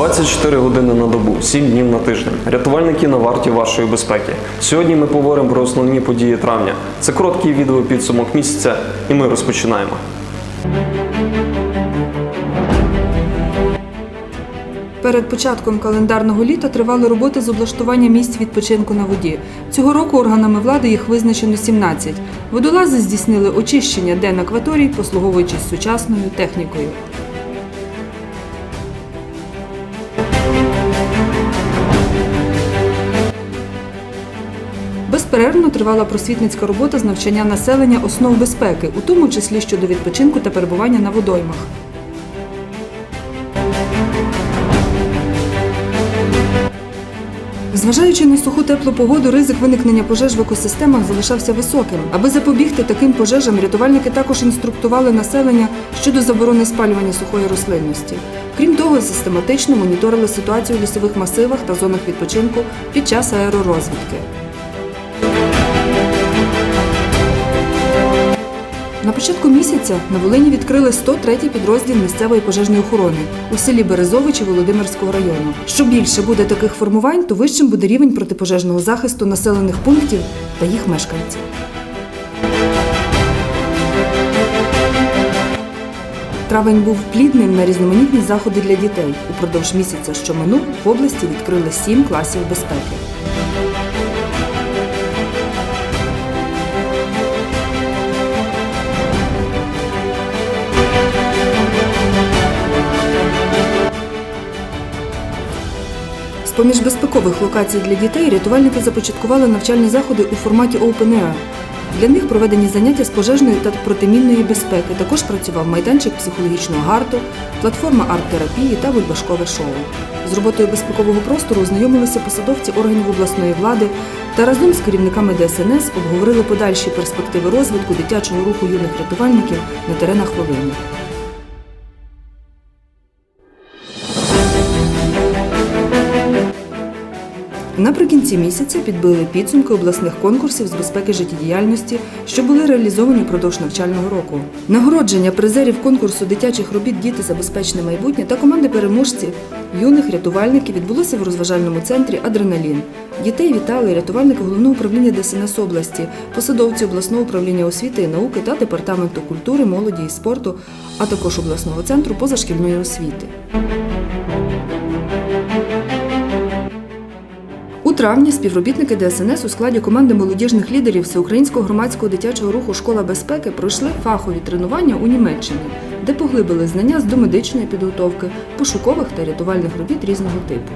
24 години на добу, 7 днів на тиждень. Рятувальники на варті вашої безпеки. Сьогодні ми поговоримо про основні події травня. Це короткий відеопідсумок місяця, і ми розпочинаємо. Перед початком календарного літа тривали роботи з облаштування місць відпочинку на воді. Цього року органами влади їх визначено 17. Водолази здійснили очищення ден акваторій, послуговуючись сучасною технікою. Безперервно тривала просвітницька робота з навчання населення основ безпеки, у тому числі щодо відпочинку та перебування на водоймах. Зважаючи на суху теплу погоду, ризик виникнення пожеж в екосистемах залишався високим. Аби запобігти таким пожежам, рятувальники також інструктували населення щодо заборони спалювання сухої рослинності. Крім того, систематично моніторили ситуацію в лісових масивах та зонах відпочинку під час аеророзвідки. На початку місяця на Волині відкрили 103-й підрозділ місцевої пожежної охорони у селі Березовичі Володимирського району. Що більше буде таких формувань, то вищим буде рівень протипожежного захисту населених пунктів та їх мешканців. Травень був плідним на різноманітні заходи для дітей. Упродовж місяця, що минув, в області відкрили сім класів безпеки. З-поміж безпекових локацій для дітей рятувальники започаткували навчальні заходи у форматі Open Air. Для них проведені заняття з пожежної та протимінної безпеки. Також працював майданчик психологічного гарту, платформа арт-терапії та бульбашкове шоу. З роботою безпекового простору ознайомилися посадовці органів обласної влади та разом з керівниками ДСНС обговорили подальші перспективи розвитку дитячого руху юних рятувальників на теренах Волині. Наприкінці місяця підбили підсумки обласних конкурсів з безпеки життєдіяльності, що були реалізовані впродовж навчального року. Нагородження призерів конкурсу дитячих робіт Діти за безпечне майбутнє та команди переможців юних рятувальників відбулося в розважальному центрі Адреналін. Дітей вітали рятувальники головного управління ДСНС області, посадовці обласного управління освіти і науки та департаменту культури, молоді і спорту, а також обласного центру позашкільної освіти. Травні співробітники ДСНС у складі команди молодіжних лідерів Всеукраїнського громадського дитячого руху Школа безпеки пройшли фахові тренування у Німеччині, де поглибили знання з домедичної підготовки, пошукових та рятувальних робіт різного типу.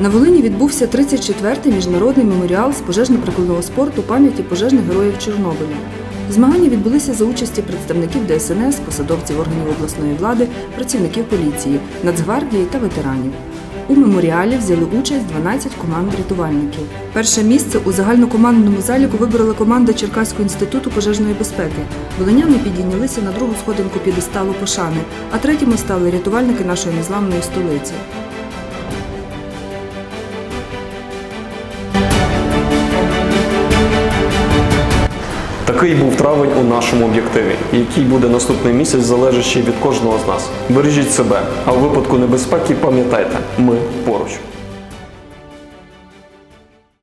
На Волині відбувся 34-й міжнародний меморіал з пожежно-прикладного спорту пам'яті пожежних героїв Чорнобиля. Змагання відбулися за участі представників ДСНС, посадовців органів обласної влади, працівників поліції, Нацгвардії та ветеранів. У меморіалі взяли участь 12 команд рятувальників. Перше місце у загальнокомандному заліку виборола команда Черкаського інституту пожежної безпеки. Волиняни підійнялися на другу сходинку підесталу пошани, а третіми стали рятувальники нашої незламної столиці. Такий був травень у нашому об'єктиві. Який буде наступний місяць, залежить ще від кожного з нас. Бережіть себе, а у випадку небезпеки пам'ятайте, ми поруч.